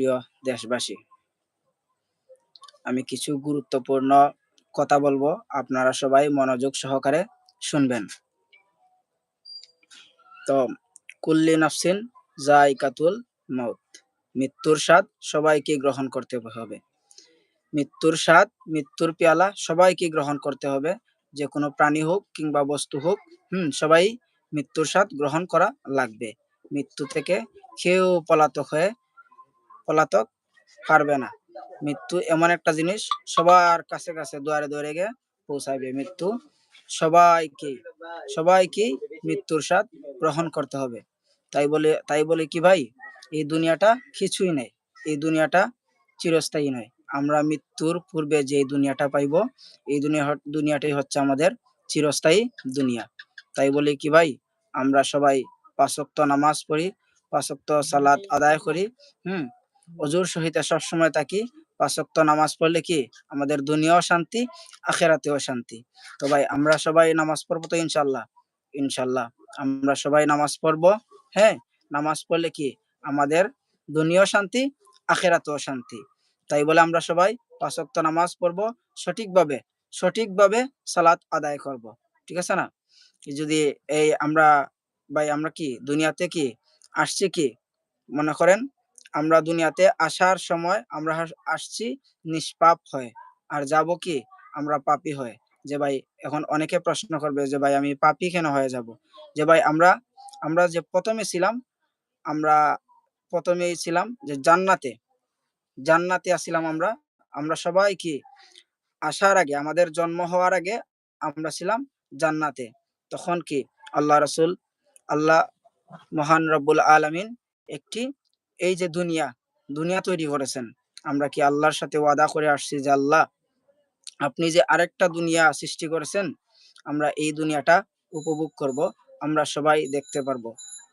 প্রিয় দেশবাসী, আমি কিছু গুরুত্বপূর্ণ কথা বলব। আপনারা সবাই মনোযোগ সহকারে শুনবেন। তো, কুল্লি নাফসিন জাইকাতুল মৌত মৃত্যুর স্বাদ সবাইকে গ্রহণ করতে হবে। মৃত্যুর স্বাদ, মৃত্যুর পেয়ালা সবাইকে গ্রহণ করতে হবে। যে কোনো প্রাণী হোক কিংবা বস্তু হোক, হুম, সবাই মৃত্যুর স্বাদ গ্রহণ করা লাগবে। মৃত্যু থেকে কেউ পলাতক হয়ে পলাতক পারবে না। মৃত্যু এমন একটা জিনিস, সবার কাছে কাছে দুয়ারে দুয়ারে গিয়ে পৌঁছাবে মৃত্যু। সবাইকে সবাইকে মৃত্যুর স্বাদ গ্রহণ করতে হবে। তাই বলে তাই বলে কি ভাই? এই দুনিয়াটা কিছুই নেই। এই দুনিয়াটা চিরস্থায়ী নয়। আমরা মৃত্যুর পূর্বে যে দুনিয়াটা পাইব, এই দুনিয়া দুনিয়াটাই হচ্ছে আমাদের চিরস্থায়ী দুনিয়া। তাই বলি কি ভাই? আমরা সবাই পাঁচক্ত নামাজ পড়ি পাঁচক্ত সালাত আদায় করি, হুম? অজুর সহিত সবসময় থাকি। পাঁচক্ত নামাজ পড়লে কি আমাদের দুনিয়াও শান্তি, আখেরাতেও শান্তি। তো ভাই, আমরা সবাই নামাজ পড়ব তো ইনশাল্লাহ? ইনশাল্লাহ। আমরা সবাই নামাজ পড়ব হ্যাঁ? নামাজ পড়লে কি আমাদের দুনিয়াও শান্তি, আখেরাতেও শান্তি। তাই বলে আমরা সবাই পাঁচক্ত নামাজ পড়ব, সঠিকভাবে সঠিকভাবে সালাত আদায় করব। ঠিক আছে না? যদি এই আমরা, ভাই, আমরা কি দুনিয়াতে কি আসছি কি? মনে করেন আমরা দুনিয়াতে আসার সময় আমরা আসছি নিষ্পাপ হয়ে। আর যাব কি? আমরা পাপি হয়ে। যে ভাই, এখন অনেকে প্রশ্ন করবে যে ভাই, আমি পাপি কেন হয়ে যাব? যে ভাই, আমরা আমরা যে প্রথমে ছিলাম, আমরা প্রথমেই ছিলাম যে জান্নাতে। জান্নাতে আসছিলাম আমরা। আমরা সবাই কি? আসার আগে, আমাদের জন্ম হওয়ার আগে আমরা ছিলাম জান্নাতে। তখন কি? আল্লাহ রসুল, আল্লাহ মহান রব্বুল আলমিন একটি এই যে দুনিয়া দুনিয়া তৈরি করেছেন। আমরা কি আল্লাহর সাথে ওয়াদা করে আসছি যে, আল্লাহ, আপনি যে আরেকটা দুনিয়া সৃষ্টি করেছেন, আমরা এই দুনিয়াটা উপভোগ করব, আমরা সবাই দেখতে পারব।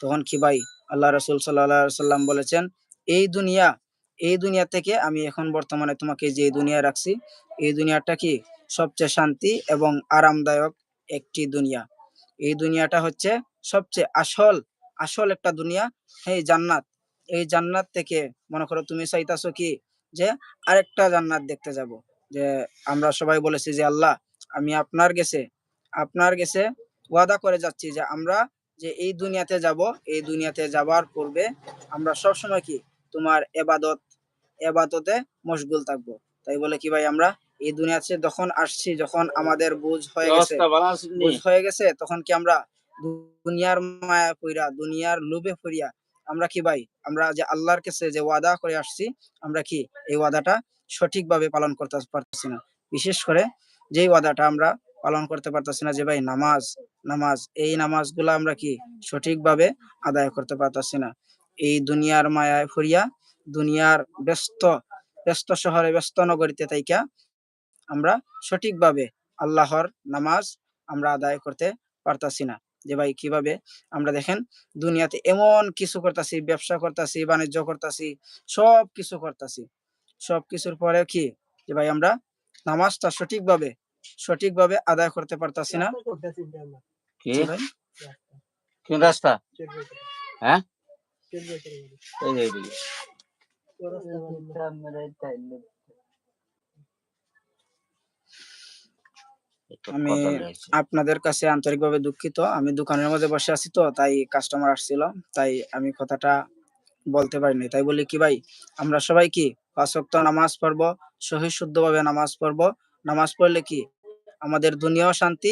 তখন কি ভাই? আল্লাহ রসুল সাল্লা সাল্লাম বলেছেন, এই দুনিয়া এই দুনিয়া থেকে আমি এখন বর্তমানে তোমাকে যে দুনিয়া রাখছি, এই দুনিয়াটা কি সবচেয়ে শান্তি এবং আরামদায়ক একটি দুনিয়া? এই দুনিয়াটা হচ্ছে সবচেয়ে আসল আসল একটা দুনিয়া এই জান্নাত। এই জান্নাত থেকে মনে করো তুমি চাইতাছো কি? যে আরেকটা জান্নাত দেখতে যাব। যে আমরা সবাই বলেছি যে আল্লাহ আমি আপনার গেছে আপনার গেছে ওয়াদা করে যাচ্ছি যে আমরা যে এই দুনিয়াতে যাব এই দুনিয়াতে যাবার পূর্বে আমরা সব সময় কি? তোমার এবাদত এবাদতে মশগুল থাকব। তাই বলে কি ভাই আমরা এই দুনিয়াতে যখন আসছি যখন আমাদের বুঝ হয়ে গেছে বুঝ হয়ে গেছে তখন কি আমরা দুনিয়ার মায়া পইরা দুনিয়ার লোভে পড়িয়া আমরা কি ভাই? আমরা যে আল্লাহর কাছে যে ওয়াদা করে আসছি, আমরা কি এই ওয়াদাটা সঠিকভাবে পালন করতে পারতেছি না? বিশেষ করে যেই ওয়াদাটা আমরা পালন করতে পারতেছি না যে ভাই নামাজ নামাজ, এই নামাজগুলো আমরা কি সঠিকভাবে আদায় করতে পারতেছি না? এই দুনিয়ার মায়ায় ফুরিয়া দুনিয়ার ব্যস্ত ব্যস্ত শহরে, ব্যস্ত নগরীতে তাইকা আমরা সঠিকভাবে আল্লাহর নামাজ আমরা আদায় করতে পারতাছি না। যে ভাই কীভাবে আমরা দেখেন দুনিয়াতে এমন কিছু করতেছি ব্যবসা করতেছি বাণিজ্য করতেছি সব কিছু করতেছি। সব কিছুর পরে কি যে ভাই আমরা নামাজটা সঠিকভাবে সঠিকভাবে আদায় করতে পারতাছি না। কোন রাস্তা? হ্যাঁ? আমি আপনাদের কাছে আন্তরিকভাবে দুঃখিত। আমি দোকানের মধ্যে বসে আছি তো তাই কাস্টমার আসছিল। তাই আমি কথাটা বলতে পারিনি। তাই বলি কি ভাই আমরা সবাই কি পাঁচ ওয়াক্ত নামাজ পড়ব সহি শুদ্ধভাবে নামাজ পড়ব? নামাজ পড়লে কি আমাদের দুনিয়াও শান্তি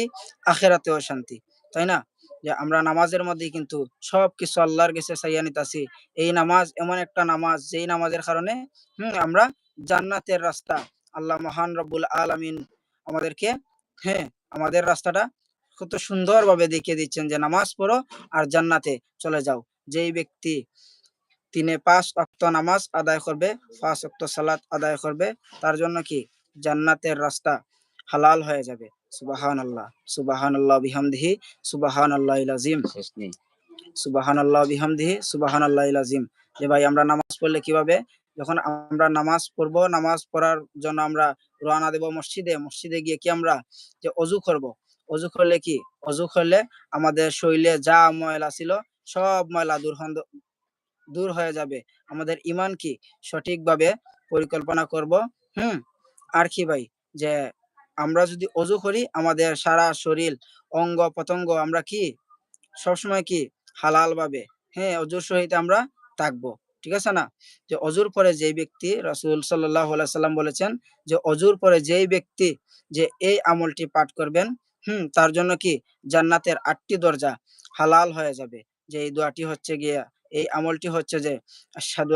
আখেরাতেও শান্তি তাই না? যে আমরা নামাজের মধ্যে কিন্তু সব কিছু আল্লাহর কাছে চাইয়া নিতাছি। এই নামাজ এমন একটা নামাজ যেই নামাজের কারণে হম আমরা জান্নাতের রাস্তা আল্লাহ মহান রব্বুল আলমিন আমাদেরকে হ্যাঁ আমাদের রাস্তাটা কত সুন্দরভাবে দেখিয়ে দিচ্ছেন যে নামাজ পড়ো আর জান্নাতে চলে যাও। যেই ব্যক্তি তিনে পাঁচ অক্ত নামাজ আদায় করবে পাঁচ অক্ত সালাত আদায় করবে তার জন্য কি জান্নাতের রাস্তা হালাল হয়ে যাবে। সুবাহান আল্লাহ সুবাহান আল্লাহ বিহামদিহি সুবাহান আল্লাহ আজিম সুবাহান আল্লাহ বিহামদিহি সুবাহান আল্লাহ আজিম যে ভাই আমরা নামাজ পড়লে কীভাবে যখন আমরা নামাজ পড়ব, নামাজ পড়ার জন্য আমরা রওনা দেব মসজিদে। মসজিদে গিয়ে কি আমরা যে অজু করব? অজু করলে কি? অজু করলে আমাদের শরীরে যা ময়লা ছিল, সব ময়লা দূর দূর হয়ে যাবে। আমাদের ইমান কি? সঠিকভাবে পরিকল্পনা করব। হুম? আর কি ভাই? যে আমরা যদি অজু করি, আমাদের সারা শরীর অঙ্গ প্রত্যঙ্গ আমরা কি? সবসময় কি? হালাল ভাবে। হ্যাঁ অজুর সহিত আমরা থাকব। ঠিক আছে না? যে অজুর পরে যেই ব্যক্তি রাসূল সাল্লাম বলেছেন যে অজুর পরে যেই ব্যক্তি যে এই আমলটি পাঠ করবেন, হুম, তার জন্য কি জান্নাতের আটটি দরজা হালাল হয়ে যাবে। যে এই দোয়াটি হচ্ছে গিয়া, এই আমলটি হচ্ছে যে আশহাদু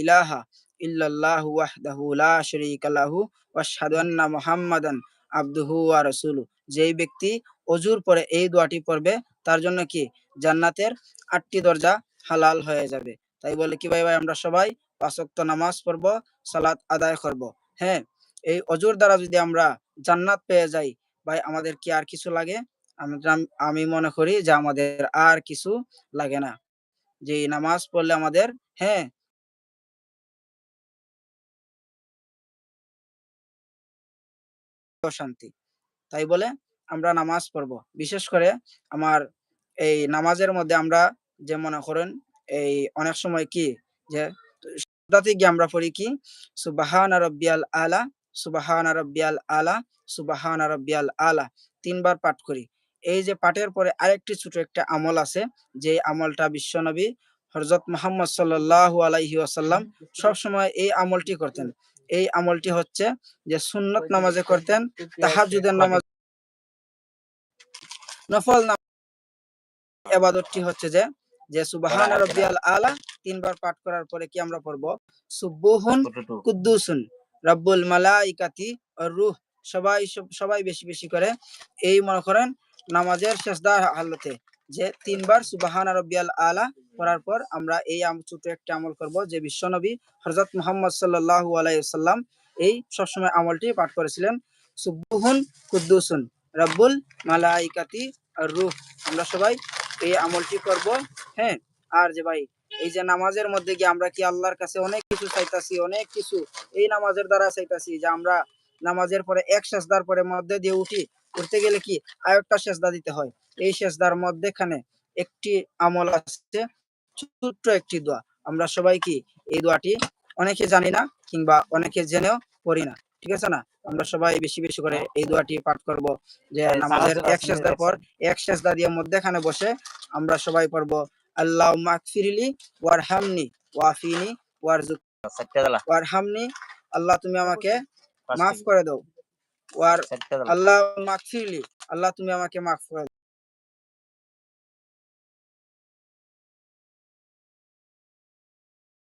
ইলাহা ইল্লাল্লাহু ওয়াহদাহু লা শারীকা লাহু ওয়া আশহাদু আন্না মুহাম্মাদান আবদুহু ওয়া রাসূলু যেই ব্যক্তি অজুর পরে এই দোয়াটি পড়বে, তার জন্য কি জান্নাতের আটটি দরজা হালাল হয়ে যাবে। তাই বলে কি, ভাই ভাই, আমরা সবাই পাঁচ ওয়াক্ত নামাজ পড়ব, সালাত আদায় করব। হ্যাঁ এই অজুর দ্বারা যদি আমরা জান্নাত পেয়ে যাই, ভাই, আমাদের কি আর কিছু লাগে? আমি মনে করি যে আমাদের আর কিছু লাগে না। যে নামাজ পড়লে আমাদের হ্যাঁ। শান্তি তাই বলে আমরা নামাজ পড়ব। বিশেষ করে আমার এই নামাজের মধ্যে আমরা যে মনে করেন এই অনেক সময় কি যে সন্ধ্যাতে গিয়ে আমরা পড়ি কি? সুবাহান রব্বিয়াল আলা, সুবাহান রব্বিয়াল আলা, সুবাহান রব্বিয়াল আলা। তিনবার পাঠ করি। এই যে পাঠের পরে আরেকটি ছোট একটা আমল আছে, যে আমলটা বিশ্বনবী হযরত মুহাম্মদ সাল্লাল্লাহু আলাইহি ওয়াসাল্লাম সব সময় এই আমলটি করতেন। এই আমলটি হচ্ছে যে সুন্নত নামাজে করতেন, তাহাজ্জুদের নামাজ নফল নামাজ, এবাদতটি হচ্ছে যে যে সুবহান রাব্বিয়াল আলা তিনবার পাঠ করার পরে কি আমরা পড়ব? সুবহুন কুদ্দুসুন রব্বুল মালাইকাতি আর রূহ। সবাই সবাই বেশি বেশি করে এই মনে করেন নামাজের শেষদা হালতে যে তিনবার সুবাহান রব্বিয়াল আলা করার পর আমরা এই ছোট একটা আমল করব যে বিশ্বনবী হযরত মুহাম্মদ সাল্লাল্লাহু আলাইহি সাল্লাম এই সবসময় আমলটি পাঠ করেছিলেন। সুবহুন কুদ্দুসুন রব্বুল মালাইকাতি আর রূহ। আমরা সবাই এই আমলটি করব হ্যাঁ? আর যে ভাই, এই যে নামাজের মধ্যে গিয়ে আমরা কি আল্লাহর কাছে অনেক কিছু চাইতাছি, অনেক কিছু এই নামাজের দ্বারা চাইতাছি যে আমরা নামাজের পরে এক সেজদার পরে মধ্যে দিয়ে উঠি, উঠতে গেলে কি আরেকটা সেজদা দিতে হয়। এই সেজদার মধ্যেখানে একটি আমল আছে, ছোট্ট একটি দোয়া। আমরা সবাই কি এই দোয়াটি অনেকে জানি না কিংবা অনেকে জেনেও পড়ি না। ঠিক আছে না? আমরা সবাই বেশি বেশি করে এই দোয়াটি পাঠ করব যে নামাজের এক সেজদার পর এক সেজদা দিয়ে মধ্যেখানে বসে আমরা সবাই পড়ব আল্লাহ মাকফিরলি ওয়ারহামনি ওয়াফিনি ওয়ারজুক ওয়ারহামনি আল্লাহ তুমি আমাকে মাফ। করে দাও। ওয়ার আল্লাহ মাগফিরলি আল্লাহ তুমি আমাকে মাফ করে দাও।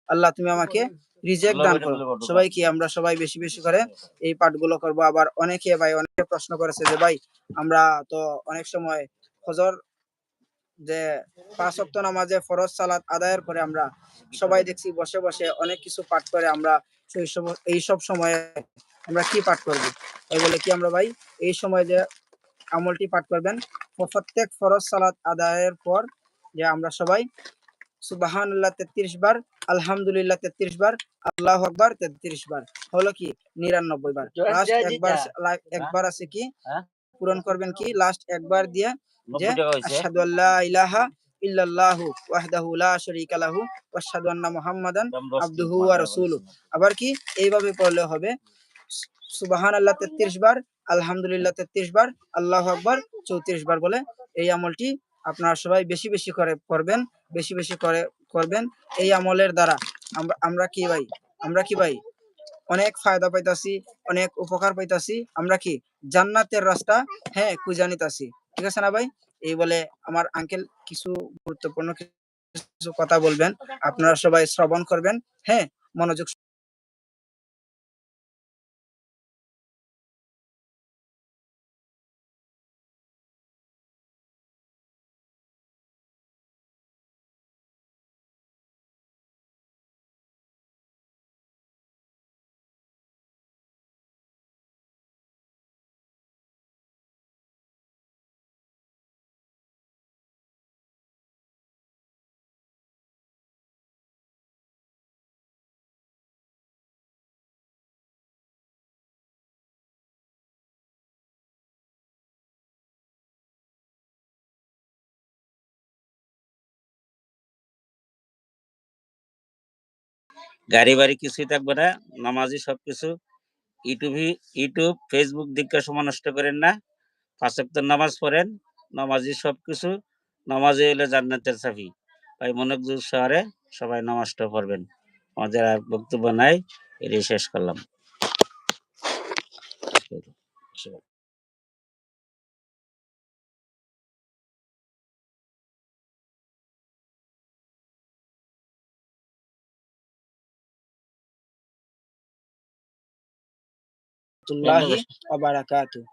আল্লাহ তুমি আমাকে রিজেক্ট দান করো। সবাই কি আমরা সবাই বেশি বেশি করে এই পাঠগুলো করব? আবার অনেকে ভাই অনেকে প্রশ্ন করেছে যে ভাই আমরা তো অনেক সময় ফজর যে পাঁচ ওয়াক্ত নামাজে ফরজ সালাত আদায়ের পরে আমরা সবাই দেখছি বসে বসে অনেক কিছু পাঠ করে আমরা এই সব সময়ে আমরা কি পাঠ করব? তাই বলে কি আমরা ভাই এই সময় যে আমলটি পাঠ করবেন? প্রত্যেক ফরজ সালাত আদায়ের পর যে আমরা সবাই সুবাহান্লাহ তেত্রিশ বার আলহামদুলিল্লাহ তেত্রিশ বার আল্লাহ আকবার তেত্রিশ বার। হলো কি? নিরানব্বই বার। লাস্ট একবার একবার আছে কি? হ্যাঁ? পূরণ করবেন কি? লাস্ট একবার দিয়ে যে আশহাদু আল্লা ইলাহা ইল্লাল্লাহু ওয়াহদাহু লা শারীকা লাহু ওয়া আশহাদু আন্না মুহাম্মাদান দাম আব্দুহু দিন ওয়া রাসূলুহু। আবার কি? এইভাবে পড়লে হবে। সুবাহান আল্লাহ তেত্রিশ বার আলহামদুলিল্লাহ তেত্রিশ বার আল্লাহ আকবার চৌত্রিশ বার বলে এই আমলটি আপনারা সবাই বেশি বেশি করে করবেন, বেশি বেশি করে করবেন এই আমলের দ্বারা। আমরা কি ভাই? আমরা কি ভাই? অনেক ফায়দা পাইতাছি, অনেক উপকার পাইতাছি, আমরা কি জান্নাতের রাস্তা? হ্যাঁ খুঁজে নিতাছি। ঠিক আছে না ভাই? এই বলে আমার আঙ্কেল কিছু গুরুত্বপূর্ণ কিছু কথা বলবেন। আপনারা সবাই শ্রবণ করবেন। হ্যাঁ মনোযোগ গাড়ি বাড়ি কিছুই থাকবে না নামাজি সবকিছু। ইউটিউব ইউটিউব ফেসবুক দিককে সময় নষ্ট করেন না। পাঁচক্ত নামাজ পড়েন নামাজি সবকিছু। নামাজি হলে জান্নাতের চাবি। তাই মনোযোগ শহরে সবাই নামাজটা পড়বেন। আমাদের আর বক্তব্য নাই, এটাই শেষ করলাম। তুল্লাহি ওয়া বারাকাতুহু